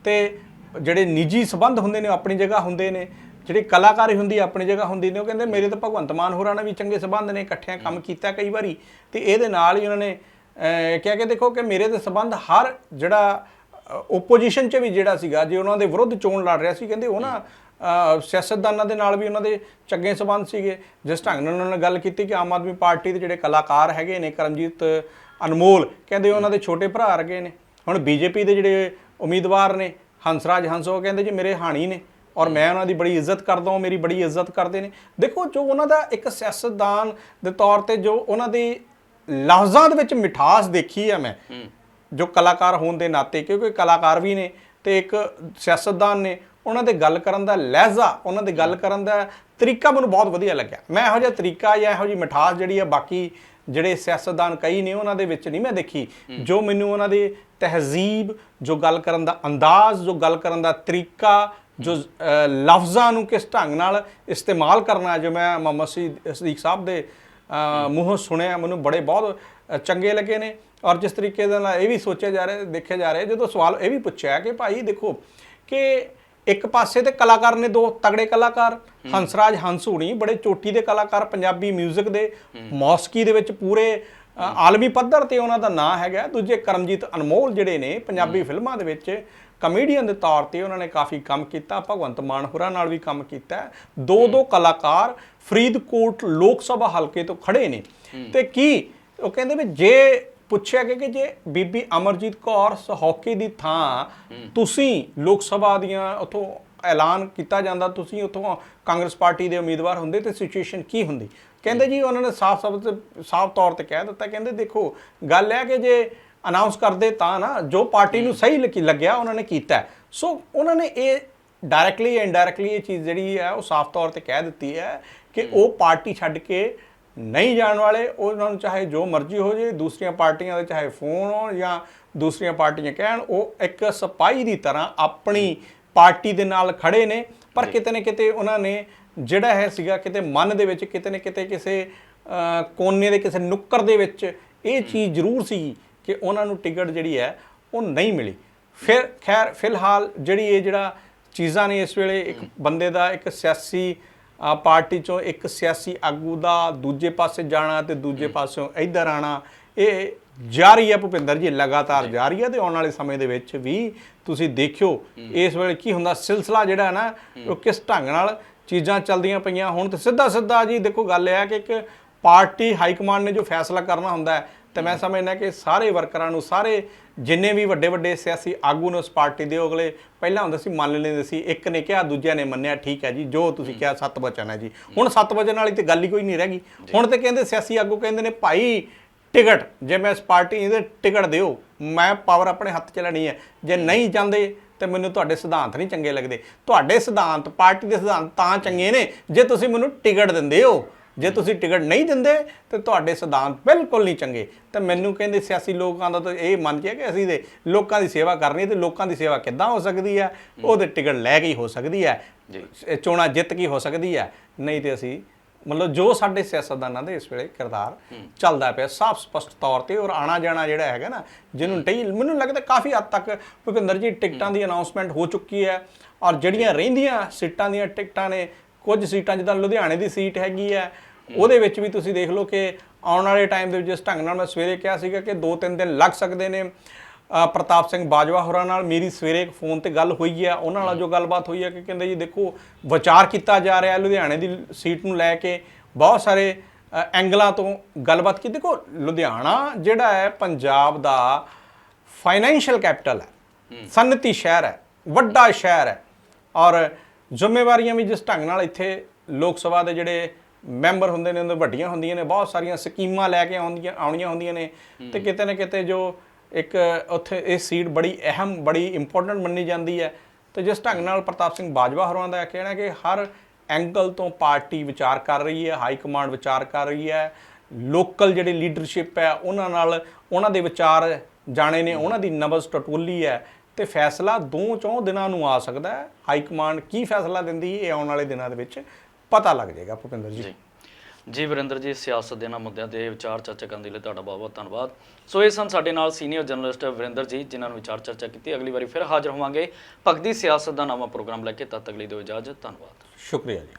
ਤੇ ਜਿਹੜੇ ਨਿੱਜੀ ਸਬੰਧ ਹੁੰਦੇ ਨੇ ਆਪਣੀ ਜਗ੍ਹਾ ਹੁੰਦੇ ਨੇ। ਜਿਹੜੀ ਕਲਾਕਾਰੀ ਹੁੰਦੀ ਆਪਣੀ ਜਗ੍ਹਾ ਹੁੰਦੀ ਨੇ ਉਹ ਕਹਿੰਦੇ ਮੇਰੇ ਤਾਂ ਭਗਵੰਤ ਮਾਨ ਹੋਰਾਂ ਨਾਲ ਵੀ ਚੰਗੇ ਸਬੰਧ ਨੇ ਇਕੱਠਿਆਂ ਕੰਮ ਕੀਤਾ ਕਈ ਵਾਰੀ। ਤੇ ਇਹਦੇ ਨਾਲ ਹੀ ਉਹਨਾਂ ਨੇ ਕਿਹਾ ਕਿ ਦੇਖੋ ਕਿ ਮੇਰੇ ਦੇ ਸਬੰਧ ਹਰ ਜਿਹੜਾ ਓਪੋਜੀਸ਼ਨ 'ਚ ਵੀ ਜਿਹੜਾ ਸੀਗਾ ਜੇ ਉਹਨਾਂ ਦੇ ਵਿਰੁੱਧ ਚੋਣ ਲੜ ਰਿਹਾ ਸੀ ਕਹਿੰਦੇ ਉਹ ਨਾ ਸਿਆਸਤਦਾਨਾਂ ਦੇ ਨਾਲ ਵੀ ਉਹਨਾਂ ਦੇ ਚੰਗੇ ਸਬੰਧ ਸੀਗੇ। ਜਿਸ ਢੰਗ ਨਾਲ ਉਹਨਾਂ ਨੇ ਗੱਲ ਕੀਤੀ ਕਿ ਆਮ ਆਦਮੀ ਪਾਰਟੀ ਦੇ ਜਿਹੜੇ ਕਲਾਕਾਰ ਹੈਗੇ ਨੇ ਕਰਮਜੀਤ ਅਨਮੋਲ ਕਹਿੰਦੇ ਉਹਨਾਂ ਦੇ ਛੋਟੇ ਭਰਾ ਵਰਗੇ ਨੇ। ਹੁਣ ਬੀਜੇਪੀ ਦੇ ਜਿਹੜੇ ਉਮੀਦਵਾਰ ਨੇ ਹੰਸਰਾਜ ਹੰਸ ਕਹਿੰਦੇ ਜੀ ਮੇਰੇ ਹਾਣੀ ਨੇ ਔਰ ਮੈਂ ਉਹਨਾਂ ਦੀ ਬੜੀ ਇੱਜ਼ਤ ਕਰਦਾ ਹਾਂ ਮੇਰੀ ਬੜੀ ਇੱਜ਼ਤ ਕਰਦੇ ਨੇ। ਦੇਖੋ ਜੋ ਉਹਨਾਂ ਦਾ ਇੱਕ ਸਿਆਸਤਦਾਨ ਦੇ ਤੌਰ ਤੇ ਜੋ ਉਹਨਾਂ ਦੀ ਲਫ਼ਜ਼ਾਂ ਦੇ ਵਿੱਚ ਮਿਠਾਸ ਦੇਖੀ ਹੈ ਮੈਂ ਜੋ ਕਲਾਕਾਰ ਹੋਣ ਦੇ ਨਾਤੇ ਕਿਉਂਕਿ ਕਲਾਕਾਰ ਵੀ ਨੇ ਤੇ ਇੱਕ ਸਿਆਸਤਦਾਨ ਨੇ ਉਹਨਾਂ ਦੇ ਗੱਲ ਕਰਨ ਦਾ ਲਹਿਜ਼ਾ ਉਹਨਾਂ ਦੇ ਗੱਲ ਕਰਨ ਦਾ ਤਰੀਕਾ ਮੈਨੂੰ ਬਹੁਤ ਵਧੀਆ ਲੱਗਿਆ। ਮੈਂ ਇਹੋ ਜਿਹਾ ਤਰੀਕਾ ਜਾਂ ਇਹੋ ਜਿਹੀ ਮਿਠਾਸ ਜਿਹੜੀ ਹੈ ਬਾਕੀ ਜਿਹੜੇ ਸਿਆਸਤਦਾਨ ਕਈ ਨੇ ਉਹਨਾਂ ਦੇ ਵਿੱਚ ਨਹੀਂ ਮੈਂ ਦੇਖੀ। ਜੋ ਮੈਨੂੰ ਉਹਨਾਂ ਦੇ ਤਹਿਜ਼ੀਬ ਜੋ ਗੱਲ ਕਰਨ ਦਾ ਅੰਦਾਜ਼ ਜੋ ਗੱਲ ਕਰਨ ਦਾ ਤਰੀਕਾ ਜੋ ਲਫ਼ਜ਼ਾਂ ਨੂੰ ਕਿਸ ਢੰਗ ਨਾਲ ਇਸਤੇਮਾਲ ਕਰਨਾ ਜੋ ਮੈਂ ਮੁਹੰਮਦ ਸਦੀਕ ਸਾਹਿਬ ਦੇ ਮੂੰਹੋਂ ਸੁਣਿਆ ਮੈਨੂੰ ਬੜੇ ਬਹੁਤ ਚੰਗੇ ਲੱਗੇ ਨੇ। ਔਰ ਜਿਸ ਤਰੀਕੇ ਦੇ ਨਾਲ ਇਹ ਵੀ ਸੋਚਿਆ ਜਾ ਰਿਹਾ ਦੇਖਿਆ ਜਾ ਰਿਹਾ ਜਦੋਂ ਸਵਾਲ ਇਹ ਵੀ ਪੁੱਛਿਆ ਕਿ ਭਾਈ ਦੇਖੋ ਕਿ ਇੱਕ ਪਾਸੇ ਤੇ ਕਲਾਕਾਰ ਨੇ ਦੋ ਤਗੜੇ ਕਲਾਕਾਰ, ਹੰਸਰਾਜ ਹੰਸੂਣੀ ਬੜੇ ਚੋਟੀ ਦੇ ਕਲਾਕਾਰ, ਪੰਜਾਬੀ 뮤직 ਦੇ, ਮੌਸਕੀ ਦੇ ਵਿੱਚ ਪੂਰੇ ਆਲਮੀ ਪੱਧਰ ਤੇ ਉਹਨਾਂ ਦਾ ਨਾਂ ਹੈਗਾ। ਦੂਜੇ ਕਰਮਜੀਤ ਅਨਮੋਲ ਜਿਹੜੇ ਨੇ, ਪੰਜਾਬੀ ਫਿਲਮਾਂ ਦੇ ਵਿੱਚ ਕਮੇਡੀਅਨ ਦੇ ਤੌਰ ਤੇ ਉਹਨਾਂ ਨੇ ਕਾਫੀ ਕੰਮ ਕੀਤਾ, ਭਗਵੰਤ ਮਾਨ ਹੋਰਾਂ ਨਾਲ ਵੀ ਕੰਮ ਕੀਤਾ। ਦੋ ਦੋ ਕਲਾਕਾਰ ਫਰੀਦਕੋਟ ਲੋਕ ਸਭਾ ਹਲਕੇ ਤੋਂ ਖੜੇ ਨੇ। ਤੇ ਕੀ ਉਹ ਕਹਿੰਦੇ ਵੀ ਜੇ ਪੁੱਛਿਆ ਗਿਆ ਕਿ ਜੇ ਬੀਬੀ ਅਮਰਜੀਤ ਕੌਰ ਸਹੌਕੇ ਦੀ ਥਾਂ ਤੁਸੀਂ ਲੋਕ ਸਭਾ ਦੀਆਂ ਉਥੋਂ ਐਲਾਨ ਕੀਤਾ ਜਾਂਦਾ ਤੁਸੀਂ ਉਥੋਂ ਕਾਂਗਰਸ ਪਾਰਟੀ ਦੇ ਉਮੀਦਵਾਰ ਹੁੰਦੇ ਤੇ ਸਿਚੁਏਸ਼ਨ ਕੀ ਹੁੰਦੀ? ਕਹਿੰਦੇ ਜੀ ਉਹਨਾਂ ਨੇ ਸਾਫ਼ ਸਾਫ਼ ਸਾਫ਼ ਤੌਰ ਤੇ ਕਹਿ ਦਿੱਤਾ ਕਹਿੰਦੇ ਦੇਖੋ ਗੱਲ ਹੈ ਕਿ ਜੇ ਅਨਾਉਂਸ ਕਰਦੇ ਤਾਂ ਨਾ ਜੋ ਪਾਰਟੀ ਨੂੰ ਸਹੀ ਲੱਗੀ- ਲੱਗਿਆ ਉਹਨਾਂ ਨੇ ਕੀਤਾ। ਸੋ ਉਹਨਾਂ ਨੇ ਇਹ ਡਾਇਰੈਕਟਲੀ ਇਨਡਾਇਰੈਕਟਲੀ ਇਹ ਚੀਜ਼ ਜਿਹੜੀ ਹੈ ਉਹ ਸਾਫ਼ ਤੌਰ ਤੇ ਕਹਿ ਦਿੱਤੀ ਹੈ ਕਿ ਉਹ ਪਾਰਟੀ ਛੱਡ ਕੇ ਨਹੀਂ ਜਾਣ ਵਾਲੇ ਉਹਨਾਂ ਨੂੰ ਚਾਹੇ ਜੋ ਮਰਜ਼ੀ ਹੋ ਜੇ ਦੂਸਰੀਆਂ ਪਾਰਟੀਆਂ ਦੇ ਚਾਹੇ ਫੋਨ ਹੋਣ ਜਾਂ ਦੂਸਰੀਆਂ ਪਾਰਟੀਆਂ ਕਹਿਣ ਉਹ ਇੱਕ ਸਿਪਾਹੀ ਦੀ ਤਰ੍ਹਾਂ ਆਪਣੀ ਪਾਰਟੀ ਦੇ ਨਾਲ ਖੜੇ ਨੇ। ਪਰ ਕਿਤੇ ਨਾ ਕਿਤੇ ਉਹਨਾਂ ਨੇ ਜਿਹੜਾ ਹੈ ਸੀਗਾ ਕਿਤੇ ਮਨ ਦੇ ਵਿੱਚ ਕਿਤੇ ਨਾ ਕਿਤੇ ਕਿਸੇ ਕੋਨੇ ਦੇ ਕਿਸੇ ਨੁੱਕਰ ਦੇ ਵਿੱਚ ਇਹ ਚੀਜ਼ ਜ਼ਰੂਰ ਸੀ ਕਿ ਉਹਨਾਂ ਨੂੰ ਟਿਕਟ ਜਿਹੜੀ ਹੈ ਉਹ ਨਹੀਂ ਮਿਲੀ। ਫਿਰ ਖੈਰ ਫਿਲਹਾਲ ਜਿਹੜੀ ਇਹ ਜਿਹੜਾ ਚੀਜ਼ਾਂ ਨੇ ਇਸ ਵੇਲੇ ਇੱਕ ਬੰਦੇ ਦਾ ਇੱਕ ਸਿਆਸੀ ਪਾਰਟੀ ਚੋਂ ਇੱਕ ਸਿਆਸੀ ਆਗੂ ਦਾ ਦੂਜੇ ਪਾਸੇ ਜਾਣਾ ਤੇ ਦੂਜੇ ਪਾਸਿਓਂ ਇੱਧਰ ਆਣਾ ਇਹ ਜਾਰੀ ਹੈ ਭੁਪਿੰਦਰ ਜੀ ਲਗਾਤਾਰ ਜਾਰੀ ਹੈ ਤੇ ਆਉਣ ਵਾਲੇ ਸਮੇਂ ਦੇ ਵਿੱਚ ਵੀ ਤੁਸੀਂ ਦੇਖਿਓ ਇਸ ਵੇਲੇ ਕੀ ਹੁੰਦਾ ਸਿਲਸਿਲਾ ਜਿਹੜਾ ਹੈ ਨਾ ਉਹ ਕਿਸ ਢੰਗ ਨਾਲ ਚੀਜ਼ਾਂ ਚੱਲਦੀਆਂ ਪਈਆਂ ਹੁਣ ਤੇ ਸਿੱਧਾ ਸਿੱਧਾ ਜੀ ਦੇਖੋ ਗੱਲ ਇਹ ਹੈ ਕਿ ਇੱਕ ਪਾਰਟੀ ਹਾਈ ਕਮਾਂਡ ਨੇ ਜੋ ਫੈਸਲਾ ਕਰਨਾ ਹੁੰਦਾ ਹੈ ਤੇ ਮੈਂ ਸਮਝਦਾ ਕਿ ਸਾਰੇ ਵਰਕਰਾਂ ਨੂੰ ਸਾਰੇ ਜਿੰਨੇ ਵੀ ਵੱਡੇ ਵੱਡੇ ਸਿਆਸੀ ਆਗੂ ਨੇ ਉਸ ਪਾਰਟੀ ਦੇ ਅਗਲੇ ਪਹਿਲਾਂ ਹੁੰਦਾ ਸੀ ਮੰਨ ਲੈਂਦੇ ਸੀ ਇੱਕ ਨੇ ਕਿਹਾ ਦੂਜਿਆਂ ਨੇ ਮੰਨਿਆ ਠੀਕ ਹੈ ਜੀ ਜੋ ਤੁਸੀਂ ਕਿਹਾ ਸੱਤ ਵਚਨ ਹੈ ਜੀ। ਹੁਣ ਸੱਤ ਵਚਨ ਵਾਲੀ ਤੇ ਗੱਲ ਹੀ ਕੋਈ ਨਹੀਂ ਰਹਿ ਗਈ। ਹੁਣ ਤੇ ਕਹਿੰਦੇ ਸਿਆਸੀ ਆਗੂ ਕਹਿੰਦੇ ਨੇ ਭਾਈ ਟਿਕਟ ਜੇ ਮੈਂ ਇਸ ਪਾਰਟੀ ਦੇ ਟਿਕਟ ਦਿਓ ਮੈਂ ਪਾਵਰ ਆਪਣੇ ਹੱਥ 'ਚ ਲੈਣੀ ਹੈ। ਜੇ। ਨਹੀਂ ਜਾਂਦੇ ਤੇ ਮੈਨੂੰ ਤੁਹਾਡੇ ਸਿਧਾਂਤ ਨਹੀਂ ਚੰਗੇ ਲੱਗਦੇ। ਤੁਹਾਡੇ ਸਿਧਾਂਤ ਪਾਰਟੀ ਦੇ ਸਿਧਾਂਤ ਤਾਂ ਚੰਗੇ ਨੇ ਜੇ ਤੁਸੀਂ ਮੈਨੂੰ ਟਿਕਟ ਦਿੰਦੇ ਹੋ। ਜੇ ਤੁਸੀਂ ਟਿਕਟ ਨਹੀਂ ਦਿੰਦੇ ਤੇ ਤੁਹਾਡੇ ਸਿਧਾਂਤ ਬਿਲਕੁਲ ਨਹੀਂ ਚੰਗੇ। ਤਾਂ ਮੈਨੂੰ ਕਹਿੰਦੇ ਸਿਆਸੀ ਲੋਕਾਂ ਦਾ ਤਾਂ ਇਹ ਮੰਨ ਕੇ ਕਿ ਅਸੀਂ ਦੇ ਲੋਕਾਂ ਦੀ ਸੇਵਾ ਕਰਨੀ ਤੇ ਲੋਕਾਂ ਦੀ ਸੇਵਾ ਕਿੱਦਾਂ ਹੋ ਸਕਦੀ ਹੈ? ਉਹਦੇ ਟਿਕਟ ਲੈ ਕੇ ਹੀ ਹੋ ਸਕਦੀ ਹੈ। ਜੀ। ਇਹ ਚੋਣਾਂ ਜਿੱਤ ਕੇ ਹੋ ਸਕਦੀ ਹੈ। ਨਹੀਂ ਤੇ ਅਸੀਂ ਮਤਲਬ ਜੋ ਸਾਡੇ ਸਿਆਸਤਦਾਨਾਂ ਦੇ ਇਸ ਵੇਲੇ ਕਿਰਦਾਰ ਚੱਲਦਾ ਪਿਆ ਸਾਫ਼ ਸਪਸ਼ਟ ਤੌਰ ਤੇ ਔਰ ਆਣਾ ਜਾਣਾ ਜਿਹੜਾ ਹੈਗਾ ਨਾ ਜਿਹਨੂੰ ਟਈ ਮੈਨੂੰ ਲੱਗਦਾ ਕਾਫੀ ਹੱਦ ਤੱਕ ਭੁਪਿੰਦਰ ਜੀ ਟਿਕਟਾਂ ਦੀ ਅਨਾਉਂਸਮੈਂਟ ਹੋ ਚੁੱਕੀ ਹੈ। ਔਰ ਜਿਹੜੀਆਂ ਰਹਿੰਦੀਆਂ ਸੀਟਾਂ ਦੀਆਂ ਟਿਕਟਾਂ ਨੇ ਕੁਝ ਸੀਟਾਂ ਜਿੱਦਾਂ ਲੁਧਿਆਣੇ ਦੀ ਸੀਟ ਹੈਗੀ ਹੈ ਉਹਦੇ ਵਿੱਚ ਵੀ ਤੁਸੀਂ ਦੇਖ ਲਓ ਕਿ ਆਉਣ ਵਾਲੇ ਟਾਈਮ ਦੇ ਵਿੱਚ ਜਿਸ ਢੰਗ ਨਾਲ ਮੈਂ ਸਵੇਰੇ ਕਿਹਾ ਸੀਗਾ ਕਿ 2-3 ਦਿਨ ਲੱਗ ਸਕਦੇ ਨੇ ਪ੍ਰਤਾਪ ਸਿੰਘ ਬਾਜਵਾ ਹੋਰਾਂ ਨਾਲ ਮੇਰੀ ਸਵੇਰੇ ਇੱਕ ਫੋਨ ਤੇ ਗੱਲ ਹੋਈ ਹੈ ਉਹਨਾਂ ਨਾਲ ਜੋ ਗੱਲਬਾਤ ਹੋਈ ਹੈ ਕਿ ਕਹਿੰਦੇ ਜੀ ਦੇਖੋ ਵਿਚਾਰ ਕੀਤਾ ਜਾ ਰਿਹਾ ਲੁਧਿਆਣੇ ਦੀ ਸੀਟ ਨੂੰ ਲੈ ਕੇ ਬਹੁਤ ਸਾਰੇ ਐਂਗਲਾਂ ਤੋਂ ਗੱਲਬਾਤ ਕੀਤੀ। ਦੇਖੋ ਲੁਧਿਆਣਾ ਜਿਹੜਾ ਹੈ ਪੰਜਾਬ ਦਾ ਫਾਈਨੈਂਸ਼ੀਅਲ ਕੈਪੀਟਲ ਹੈ। ਸਨਅਤੀ ਸ਼ਹਿਰ ਹੈ ਵੱਡਾ ਸ਼ਹਿਰ ਹੈ ਔਰ ਜ਼ਿੰਮੇਵਾਰੀਆਂ ਵੀ ਜਿਸ ਢੰਗ ਨਾਲ ਇੱਥੇ ਲੋਕ ਸਭਾ ਦੇ ਜਿਹੜੇ ਮੈਂਬਰ ਹੁੰਦੇ ਨੇ ਉਹਨਾਂ ਵੱਡੀਆਂ ਹੁੰਦੀਆਂ ਨੇ ਬਹੁਤ ਸਾਰੀਆਂ ਸਕੀਮਾਂ ਲੈ ਕੇ ਆਉਂਦੀਆਂ ਆਉਣੀਆਂ ਹੁੰਦੀਆਂ ਨੇ। ਤੇ ਕਿਤੇ ਨਾ ਕਿਤੇ ਜੋ ਇੱਕ ਉੱਥੇ ਇਹ ਸੀਟ ਬੜੀ ਅਹਿਮ ਬੜੀ ਇੰਪੋਰਟੈਂਟ ਮੰਨੀ ਜਾਂਦੀ ਹੈ। ਤੇ ਜਿਸ ਢੰਗ ਨਾਲ ਪ੍ਰਤਾਪ ਸਿੰਘ ਬਾਜਵਾ ਹੋਰਾਂ ਦਾ ਕਹਿਣਾ ਕਿ ਹਰ ਐਂਗਲ ਤੋਂ ਪਾਰਟੀ ਵਿਚਾਰ ਕਰ ਰਹੀ ਹੈ ਹਾਈ ਕਮਾਂਡ ਵਿਚਾਰ ਕਰ ਰਹੀ ਹੈ। ਲੋਕਲ ਜਿਹੜੀ ਲੀਡਰਸ਼ਿਪ ਹੈ ਉਹਨਾਂ ਨਾਲ ਉਹਨਾਂ ਦੇ ਵਿਚਾਰ ਜਾਣੇ ਨੇ ਉਹਨਾਂ ਦੀ ਨਬਜ਼ ਟਟੋਲੀ ਹੈ। ਤੇ ਫੈਸਲਾ ਦੋ ਚੌਂ ਦਿਨਾਂ ਨੂੰ ਆ ਸਕਦਾ ਹੈ। ਹਾਈ ਕਮਾਂਡ ਕੀ ਫੈਸਲਾ ਦਿੰਦੀ ਹੈ ਇਹ ਆਉਣ ਵਾਲੇ ਦਿਨਾਂ ਦੇ ਵਿੱਚ ਪਤਾ ਲੱਗ ਜਾਏਗਾ ਭੁਪਿੰਦਰ ਜੀ। ਜੀ। ਵਰਿੰਦਰ ਜੀ ਸਿਆਸਤ ਦੇ ਨਾਲ ਮੁੱਦਿਆਂ ਤੇ ਵਿਚਾਰ ਚਰਚਾ ਕਰਨ ਦੇ ਲਈ ਤੁਹਾਡਾ ਬਹੁਤ ਬਹੁਤ ਧੰਨਵਾਦ। ਸੋ ਇਹ ਸਨ ਸਾਡੇ ਨਾਲ ਸੀਨੀਅਰ ਜਰਨਲਿਸਟ ਵਰਿੰਦਰ ਜੀ ਜਿਨ੍ਹਾਂ ਨੂੰ ਵਿਚਾਰ ਚਰਚਾ ਕੀਤੀ। ਅਗਲੀ ਵਾਰੀ ਫਿਰ ਹਾਜ਼ਰ ਹੋਵਾਂਗੇ। ਭਗਤੀ ਸਿਆਸਤ ਦਾ ਨਵਾਂ ਪ੍ਰੋਗਰਾਮ ਲੈ ਕੇ। ਤਦ ਤੱਕ ਲਈ ਦਿਓ ਇਜਾਜ਼ਤ। ਧੰਨਵਾਦ। ਸ਼ੁਕਰੀਆ ਜੀ।